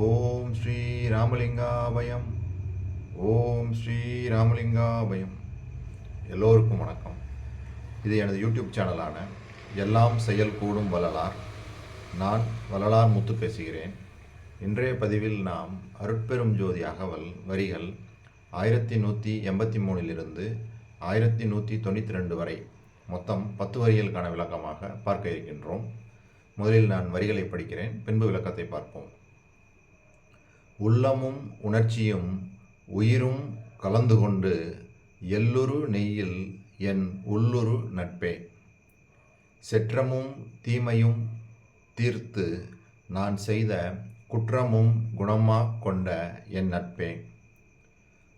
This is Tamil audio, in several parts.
ஓம் ஸ்ரீ ராமலிங்காபயம் ஓம் ஸ்ரீ ராமலிங்காபயம் எல்லோருக்கும் வணக்கம். இது எனது யூடியூப் சேனலான எல்லாம் செயல் கூடும் வள்ளலார். நான் வள்ளலார் முத்து பேசுகிறேன். இன்றைய பதிவில் நாம் அருட்பெரும் ஜோதி அகவல் வரிகள் ஆயிரத்தி நூற்றி எண்பத்தி மூணிலிருந்து ஆயிரத்தி நூற்றி தொண்ணூற்றி ரெண்டு வரை மொத்தம் பத்து வரிகளுக்கான விளக்கமாக பார்க்க இருக்கின்றோம். முதலில் நான் வரிகளை படிக்கிறேன் பின்பு விளக்கத்தை பார்ப்போம். உள்ளமும் உணர்ச்சியும் உயிரும் கலந்து கொண்டு எல்லுரு நெய்யில் என் உள்ளுரு நட்பே. செற்றமும் தீமையும் தீர்த்து நான் செய்த குற்றமும் குணமாக கொண்ட என் நட்பே.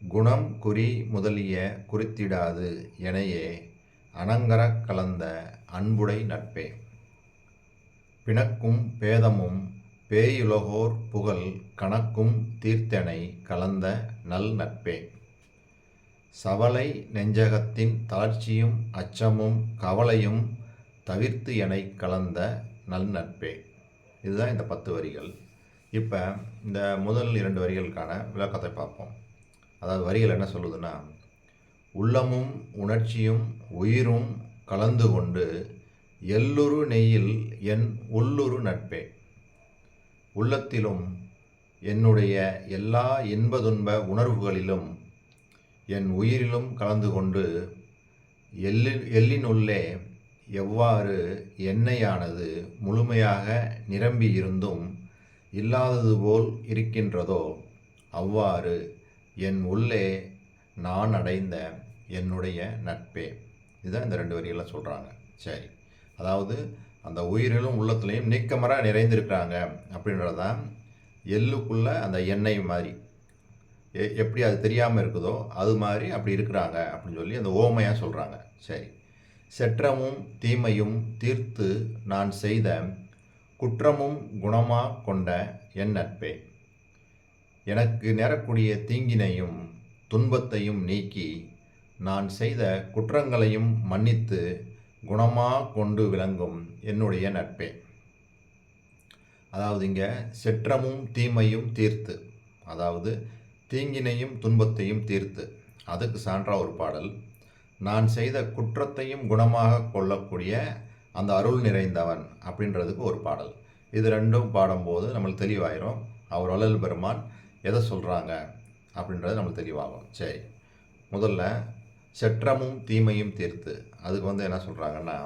குணம் குறி முதலிய குறித்திடாது எனையே அனங்கரக் கலந்த அன்புடை நட்பே. பிணக்கும் பேதமும் பேயுலகோர் புகழ் கணக்கும் தீர்த்தனை கலந்த நல் நட்பே. சவலை நெஞ்சகத்தின் தளர்ச்சியும் அச்சமும் கவலையும் தவிர்த்து எனை கலந்த நல் நட்பே. இதுதான் இந்த பத்து வரிகள். இப்போ இந்த முதல் இரண்டு வரிகளுக்கான விளக்கத்தை பார்ப்போம். அதாவது வரிகள் என்ன சொல்லுதுன்னா உள்ளமும் உணர்ச்சியும் உயிரும் கலந்து கொண்டு எல்லுரு நெய்யில் என் உள்ளுரு நட்பே. உள்ளத்திலும் என்னுடைய எல்லா இன்பதுன்ப உணர்வுகளிலும் என் உயிரிலும் கலந்து கொண்டு எள்ளி எள்ளினுள்ளே எவ்வாறு எண்ணெயானது முழுமையாக நிரம்பி இருந்தும் இல்லாதது போல் இருக்கின்றதோ அவ்வாறு என் உள்ளே நான் அடைந்த என்னுடைய நட்பே. இதுதான் இந்த ரெண்டு வரிகளை சொல்கிறாங்க சரி. அதாவது அந்த உயிரிலும் உள்ளத்துலேயும் நீக்கமர நிறைந்திருக்கிறாங்க அப்படின்றது தான் எள்ளுக்குள்ளே அந்த எண்ணெய் மாதிரி. எ எப்படி அது தெரியாமல் இருக்குதோ அது மாதிரி அப்படி இருக்கிறாங்க அப்படின்னு சொல்லி அந்த ஓமையாக சொல்கிறாங்க சரி. செற்றமும் தீமையும் தீர்த்து நான் செய்த குற்றமும் குணமாக கொண்ட என் நட்பே. எனக்கு நேரக்கூடிய தீங்கினையும் துன்பத்தையும் நீக்கி நான் செய்த குற்றங்களையும் மன்னித்து குணமாக கொண்டு விளங்கும் என்னுடைய நட்பே. அதாவது இங்கே செற்றமும் தீமையும் தீர்த்து அதாவது தீங்கினையும் துன்பத்தையும் தீர்த்து. அதுக்கு சான்றா ஒரு பாடல். நான் செய்த குற்றத்தையும் குணமாக கொள்ளக்கூடிய அந்த அருள் நிறைந்தவன் அப்படின்றதுக்கு ஒரு பாடல். இது ரெண்டும் பாடும்போது நம்மளுக்கு தெளிவாயிரும். அவர் வள்ளல் பெருமான் எதை சொல்கிறாங்க அப்படின்றது நம்மளுக்கு தெளிவாகும். சரி. முதல்ல செற்றமும் தீமையும் தீர்த்து. அதுக்கு வந்து என்ன சொல்கிறாங்கன்னா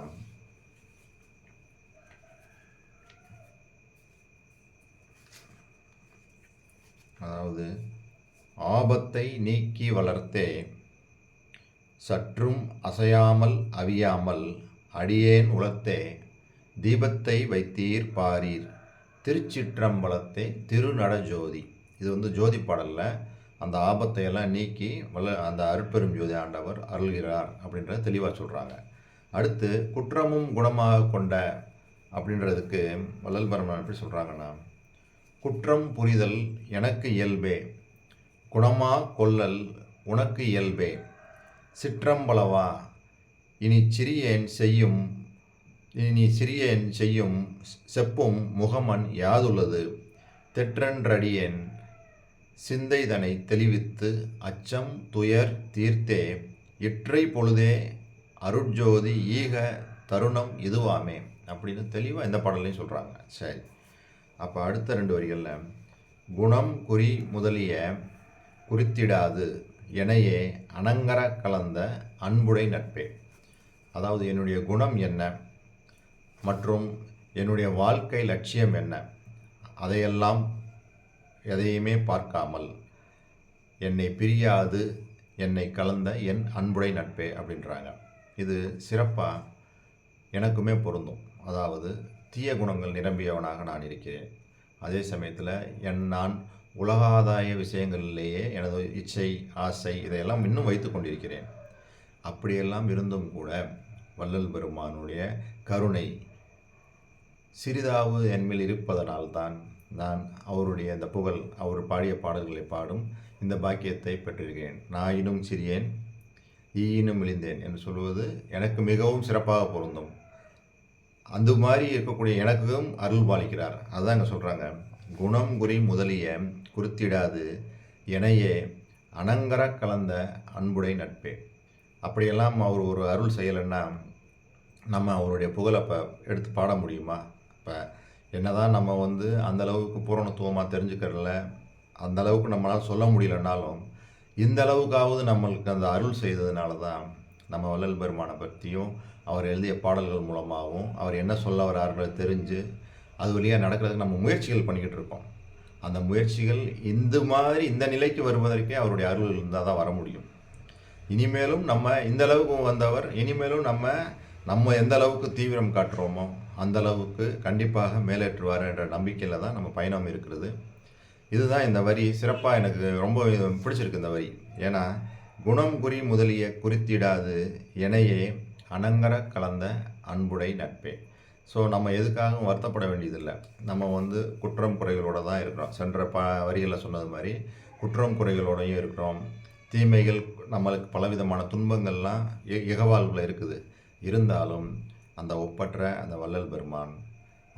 அதாவது ஆபத்தை நீக்கி வளர்த்தே சற்றும் அசையாமல் அவியாமல் அடியேன் உளத்தே தீபத்தை வைத்தீர் பாரீர். திருச்சிற்றம்பலத்தை திருநடஜோதி. இது வந்து ஜோதி பாடலில். அந்த ஆபத்தையெல்லாம் நீக்கி வல்ல அந்த அருட்பெரும் ஜோதி ஆண்டவர் அருள்கிறார் அப்படின்றத தெளிவாக சொல்கிறாங்க அடுத்து குற்றமும் குணமாக கொண்ட அப்படின்றதுக்கு வள்ளல் பரமன் எப்படி சொல்கிறாங்கன்னா குற்றம் புரிதல் எனக்கு இயல்பே குணமா கொள்ளல் உனக்கு இயல்பே சிற்றம்பளவா இனி சிறியேன் செய்யும் இனி சிறியேன் செய்யும் செப்பும் முகமன் யாதுள்ளது தெற்றன்றடியேன் சிந்தைதனை தெளிவித்து அச்சம் துயர் தீர்த்தே இற்றை பொழுதே அருட்ஜோதி ஈக தருணம் இதுவாமே அப்படின்னு தெளிவாக இந்த பாடலையும் சொல்கிறாங்க சரி. அப்போ அடுத்த ரெண்டு வரிகளில் குணம் குறி முதலிய குறித்திடாது எனையே அனங்கர கலந்த அன்புடை நட்பே. அதாவது என்னுடைய குணம் என்ன? மற்றும் என்னுடைய வாழ்க்கை லட்சியம் என்ன? அதையெல்லாம் எதையுமே பார்க்காமல் என்னை பிரியாது என்னை கலந்த என் அன்புடை நட்பே அப்படின்றாங்க. இது சிறப்பாக எனக்குமே பொருந்தும். அதாவது தீய குணங்கள் நிரம்பியவனாக நான் இருக்கிறேன். அதே சமயத்தில் என் நான் உலகாதாய விஷயங்களிலேயே எனது இச்சை ஆசை இதையெல்லாம் இன்னும் வைத்து கொண்டிருக்கிறேன். அப்படியெல்லாம் இருந்தும் கூட வள்ளல் பெருமானுடைய கருணை சிறிதாவது என்மேல் இருப்பதனால்தான் நான் அவருடைய அந்த புகழ் அவர் பாடிய பாடல்களை பாடும் இந்த பாக்கியத்தை பெற்றிருக்கிறேன். நாயினும் சிறியேன் ஈயினும் இழிந்தேன் என்று சொல்வது எனக்கு மிகவும் சிறப்பாக பொருந்தும். அந்த மாதிரி இருக்கக்கூடிய எனக்கும் அருள் பாலிக்கிறார். அதான் சொல்கிறாங்க குணம் குறி முதலிய குறித்திடாது எனையே அனங்கர கலந்த அன்புடை நட்பே. அப்படியெல்லாம் அவர் ஒரு அருள் செய்யலைன்னா நம்ம அவருடைய புகழப்போ எடுத்து பாட முடியுமா? இப்போ என்னதான் நம்ம வந்து அந்த அளவுக்கு பூரணத்துவமாக தெரிஞ்சுக்கிறல அந்த அளவுக்கு நம்மளால் சொல்ல முடியலனாலும் இந்த அளவுக்காவது நம்மளுக்கு அந்த அருள் செய்ததுனால தான் நம்ம வள்ளல் பெருமானை பற்றியும் அவர் எழுதிய பாடல்கள் மூலமாகவும் அவர் என்ன சொல்ல வர்றாருன்றதை தெரிஞ்சு அது வழியாக நடக்கிறதுக்கு நம்ம முயற்சிகள் பண்ணிக்கிட்டு இருக்கோம். அந்த முயற்சிகள் இந்த மாதிரி இந்த நிலைக்கு வருவதற்கே அவருடைய அருள் இருந்தால் தான் வர முடியும். இனிமேலும் நம்ம இந்த அளவுக்கு வந்தவர் இனிமேலும் நம்ம நம்ம எந்த அளவுக்கு தீவிரம் காட்டுறோமோ அந்த அளவுக்கு கண்டிப்பாக மேலேற்றுவார் என்ற நம்பிக்கையில் தான் நம்ம பயணம் இருக்கிறது. இதுதான் இந்த வரி. சிறப்பாக எனக்கு ரொம்ப பிடிச்சிருக்கு இந்த வரி. ஏன்னா குணம் குறி முதலிய குறித்திடாது எனையே அனங்கர கலந்த அன்புடை நட்பே. ஸோ நம்ம எதுக்காகவும் வருத்தப்பட வேண்டியதில்லை. நம்ம வந்து குற்றம் குறைகளோட தான் இருக்கிறோம். சென்ற ப வரிகளில் சொன்னது மாதிரி குற்றம் குறைகளோடையும் இருக்கிறோம். தீமைகள் நம்மளுக்கு பலவிதமான துன்பங்கள்லாம் இ- இகவாழ்வில் இருக்குது. இருந்தாலும் அந்த ஒப்பற்ற அந்த வள்ளல் பெருமான்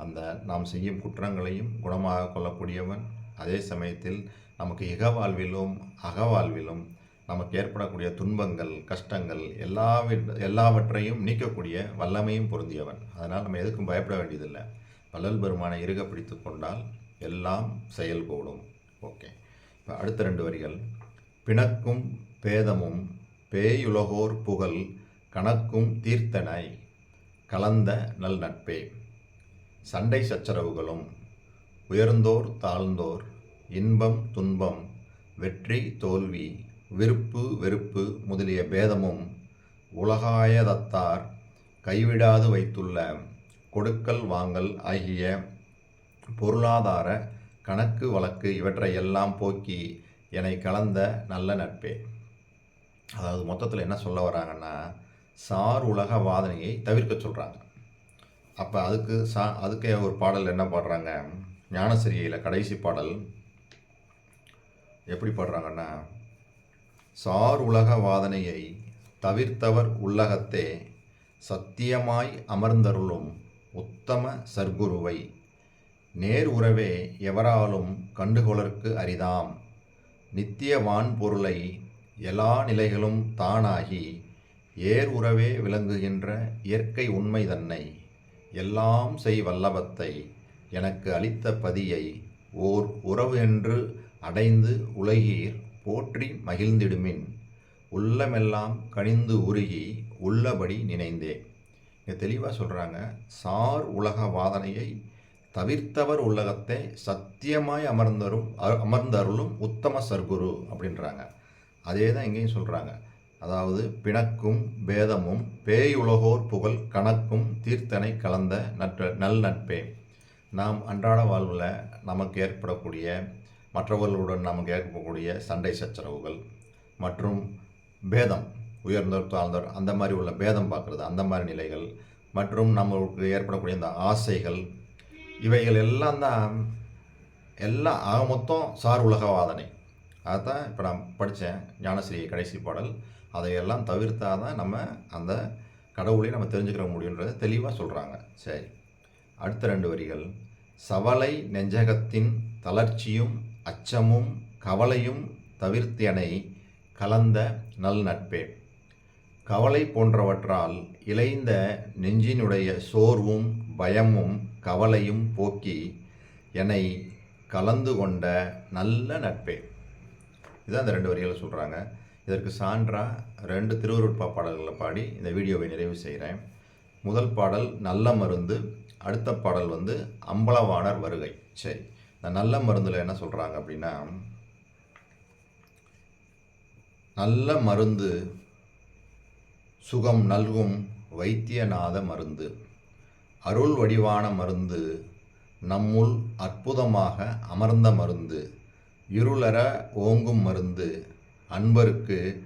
அந்த நாம் செய்யும் குற்றங்களையும் குணமாக கொள்ளக்கூடியவன். அதே சமயத்தில் நமக்கு இகவாழ்விலும் அகவாழ்விலும் நமக்கு ஏற்படக்கூடிய துன்பங்கள் கஷ்டங்கள் எல்லாவிட் எல்லாவற்றையும் நீக்கக்கூடிய வல்லமையும் பொருந்தியவன். அதனால் நம்ம எதுக்கும் பயப்பட வேண்டியதில்லை. வள்ளல் பெருமானை இறுக பிடித்து கொண்டால் எல்லாம் செயல்கூடும் ஓகே. இப்போ அடுத்த ரெண்டு வரிகள். பிணக்கும் பேதமும் பேயுலகோர் புகழ் கணக்கும் தீர்த்தனை. கலந்த நல் நட்பே சண்டை சச்சரவுகளும் உயர்ந்தோர் தாழ்ந்தோர் இன்பம் துன்பம் வெற்றி தோல்வி விருப்பு வெறுப்பு முதலிய பேதமும் உலகாயதத்தார் கைவிடாது வைத்துள்ள கொடுக்கல் வாங்கல் ஆகிய பொருளாதார கணக்கு வழக்கு இவற்றை எல்லாம் போக்கி என்னை கலந்த நல்ல நட்பே. அதாவது மொத்தத்தில் என்ன சொல்ல வராங்கன்னா சார் உலக வாதனையை தவிர்க்க சொல்கிறாங்க அப்போ அதுக்கு சா அதுக்கே ஒரு பாடல் என்ன பாடுறாங்க? ஞானசிரியில் கடைசி பாடல் எப்படி பாடுறாங்கன்னா சார் உலக வாதனையை தவிர்த்தவர் உள்ளகத்தே சத்தியமாய் அமர்ந்தருளும் உத்தம சர்க்குருவை நேர் உறவே எவராலும் கண்டுகொளற்கு அரிதாம். நித்திய வான்பொருளை எல்லா நிலைகளும் தானாகி ஏர் உறவே விளங்குகின்ற இயற்கை உண்மை தன்னை எல்லாம் செய் வல்லபத்தை எனக்கு அளித்த பதியை ஓர் உறவு என்று அடைந்து உலகீர் போற்றி மகிழ்ந்திடுமின். உள்ளமெல்லாம் கனிந்து உருகி உள்ளபடி நினைந்தே. இங்கே தெளிவாக சொல்கிறாங்க சார் உலக வாதனையை தவிர்த்தவர் உலகத்தை சத்தியமாய் அமர்ந்தரும் அமர்ந்தருளும் உத்தம சர்க்குரு அப்படின்றாங்க. அதே தான் இங்கேயும் சொல்கிறாங்க அதாவது பிணக்கும் பேதமும் பேயுலகோர் புகழ் கணக்கும் தீர்த்தனை கலந்த நட்ப நல் நட்பே. நாம் அன்றாட வாழ்வில் நமக்கு ஏற்படக்கூடிய மற்றவர்களுடன் நமக்கு ஏற்படக்கூடிய சண்டை சச்சரவுகள் மற்றும் பேதம் உயர்ந்தோர் தாழ்ந்தோர் அந்த மாதிரி உள்ள பேதம் பார்க்குறது அந்த மாதிரி நிலைகள் மற்றும் நம்மளுக்கு ஏற்படக்கூடிய இந்த ஆசைகள் இவைகள் எல்லாம் தான் எல்லாம் ஆக மொத்தம் சார் உலக வாதனை. அதான் இப்போ நான் படித்தேன் ஞானஸ்ரீ கடைசி பாடல். அதையெல்லாம் தவிர்த்தால் தான் நம்ம அந்த கடவுளை நம்ம தெரிஞ்சுக்கிற முடியுன்றதை தெளிவாக சொல்கிறாங்க சரி. அடுத்த ரெண்டு வரிகள். சவலை நெஞ்சகத்தின் தளர்ச்சியும் அச்சமும் கவலையும் தவிர்த்தியனை கலந்த நல் நட்பே. கவலை போன்றவற்றால் இளைந்த நெஞ்சினுடைய சோர்வும் பயமும் கவலையும் போக்கி என்னை கலந்து கொண்ட நல்ல நட்பே. இதுதான் அந்த ரெண்டு வரிகளை சொல்கிறாங்க இதற்கு சான்றா ரெண்டு திருவருட்பா பாடல்களை பாடி இந்த வீடியோவை நிறைவு செய்கிறேன். முதல் பாடல் நல்ல மருந்து. அடுத்த பாடல் வந்து அம்பலவாணர் வருகை. சரி இந்த நல்ல மருந்தில் என்ன சொல்கிறாங்க அப்படின்னா நல்ல மருந்து சுகம் நல்கும் வைத்தியநாத மருந்து. அருள் வடிவான மருந்து நம்முள் அற்புதமாக அமர்ந்த மருந்து. இருளற ஓங்கும் மருந்து. அன்பருக்கு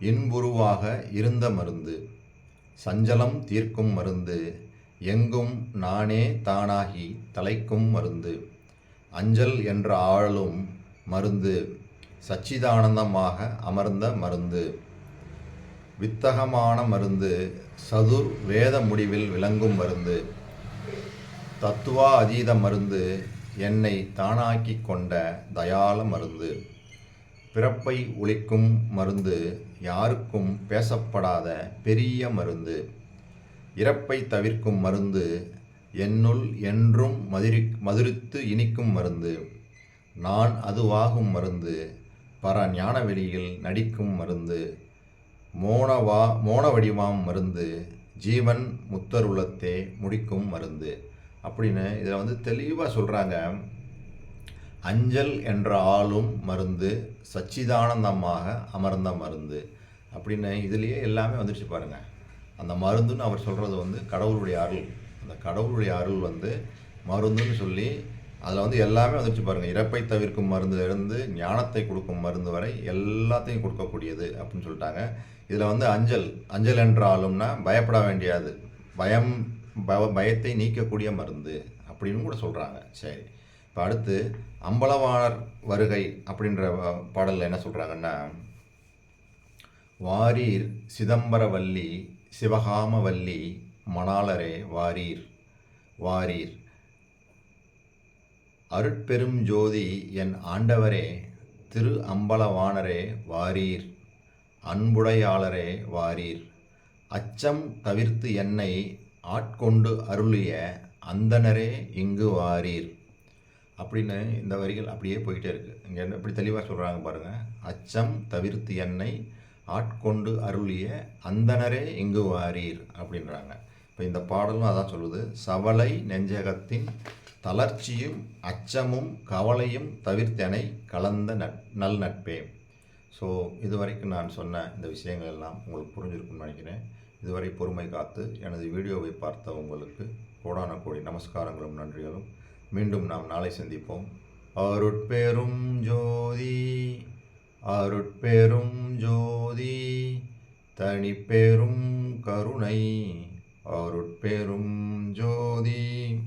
இன்புருவாக இருந்த மருந்து. சஞ்சலம் தீர்க்கும் மருந்து. எங்கும் நானே தானாகி தலைக்கும் மருந்து. அஞ்சல் என்ற ஆளும் மருந்து. சச்சிதானந்தமாக அமர்ந்த மருந்து. வித்தகமான மருந்து. சதுர் வேத முடிவில் விளங்கும் மருந்து. தத்துவா அதீத மருந்து. என்னை தானாக்கி கொண்ட தயால மருந்து. பிறப்பை ஒழிக்கும் மருந்து யாருக்கும் பேசப்படாத பெரிய மருந்து. இறப்பை தவிர்க்கும் மருந்து என்னுள் என்றும் மதுரி மதுரித்து இனிக்கும் மருந்து. நான் அதுவாகும் மருந்து பர ஞான வெளியில் நடிக்கும் மருந்து. மோனவா மோன வடிவாம் மருந்து ஜீவன் முத்தருளத்தே முடிக்கும் மருந்து. அப்படின்னு இதில் வந்து தெளிவாக சொல்கிறாங்க அஞ்சல் என்ற ஆளும் மருந்து சச்சிதானந்தமாக அமர்ந்த மருந்து அப்படின்னு இதுலேயே எல்லாமே வந்துடுச்சு பாருங்கள் அந்த மருந்துன்னு அவர் சொல்கிறது வந்து கடவுளுடைய அருள். அந்த கடவுளுடைய அருள் வந்து மருந்துன்னு சொல்லி அதில் வந்து எல்லாமே வந்துடுச்சு பாருங்கள் இறப்பை தவிர்க்கும் மருந்துலேருந்து ஞானத்தை கொடுக்கும் மருந்து வரை எல்லாத்தையும் கொடுக்கக்கூடியது அப்படின்னு சொல்லிட்டாங்க. இதில் வந்து அஞ்சல் அஞ்சல் என்ற ஆளும்னா பயப்பட வேண்டியது. பயம் ப பயத்தை நீக்கக்கூடிய மருந்து அப்படின்னு கூட சொல்கிறாங்க சரி. இப்போ அடுத்து அம்பலவாணர் வருகை அப்படின்ற பாடலில் என்ன சொல்கிறாங்கன்னா வாரீர் சிதம்பரவல்லி சிவகாமவல்லி மணாளரே வாரீர் வாரீர். அருட்பெரும் ஜோதி என் ஆண்டவரே திரு அம்பலவாணரே வாரீர். அன்புடையாளரே வாரீர். அச்சம் தவிர்த்து என்னை ஆட்கொண்டு அருளிய அந்தனரே இங்கு வாரீர். அப்படின்னு இந்த வரிகள் அப்படியே போயிட்டே இருக்குது இங்கே என்ன இப்படி தெளிவாக சொல்கிறாங்க பாருங்கள் அச்சம் தவிர்த்து என்னை ஆட்கொண்டு அருளிய அந்தனரே இங்கு வாரீர் அப்படின்றாங்க. இப்போ இந்த பாடலும் அதான் சொல்லுது. சவலை நெஞ்சகத்தின் தளர்ச்சியும் அச்சமும் கவலையும் தவிர்த்தனை கலந்த நட் நல் நட்பே. ஸோ இதுவரைக்கும் நான் சொன்ன இந்த விஷயங்கள் எல்லாம் உங்களுக்கு புரிஞ்சிருக்கும்னு நினைக்கிறேன். இதுவரை பொறுமை காத்து எனது வீடியோவை பார்த்த உங்களுக்கு கோடான கோடி நமஸ்காரங்களும் நன்றிகளும். மீண்டும் நாம் நாளை சந்திப்போம். அருட்பெரும் ஜோதி அருட்பெரும் ஜோதி தனிப்பெரும் கருணை அருட்பெரும் ஜோதி.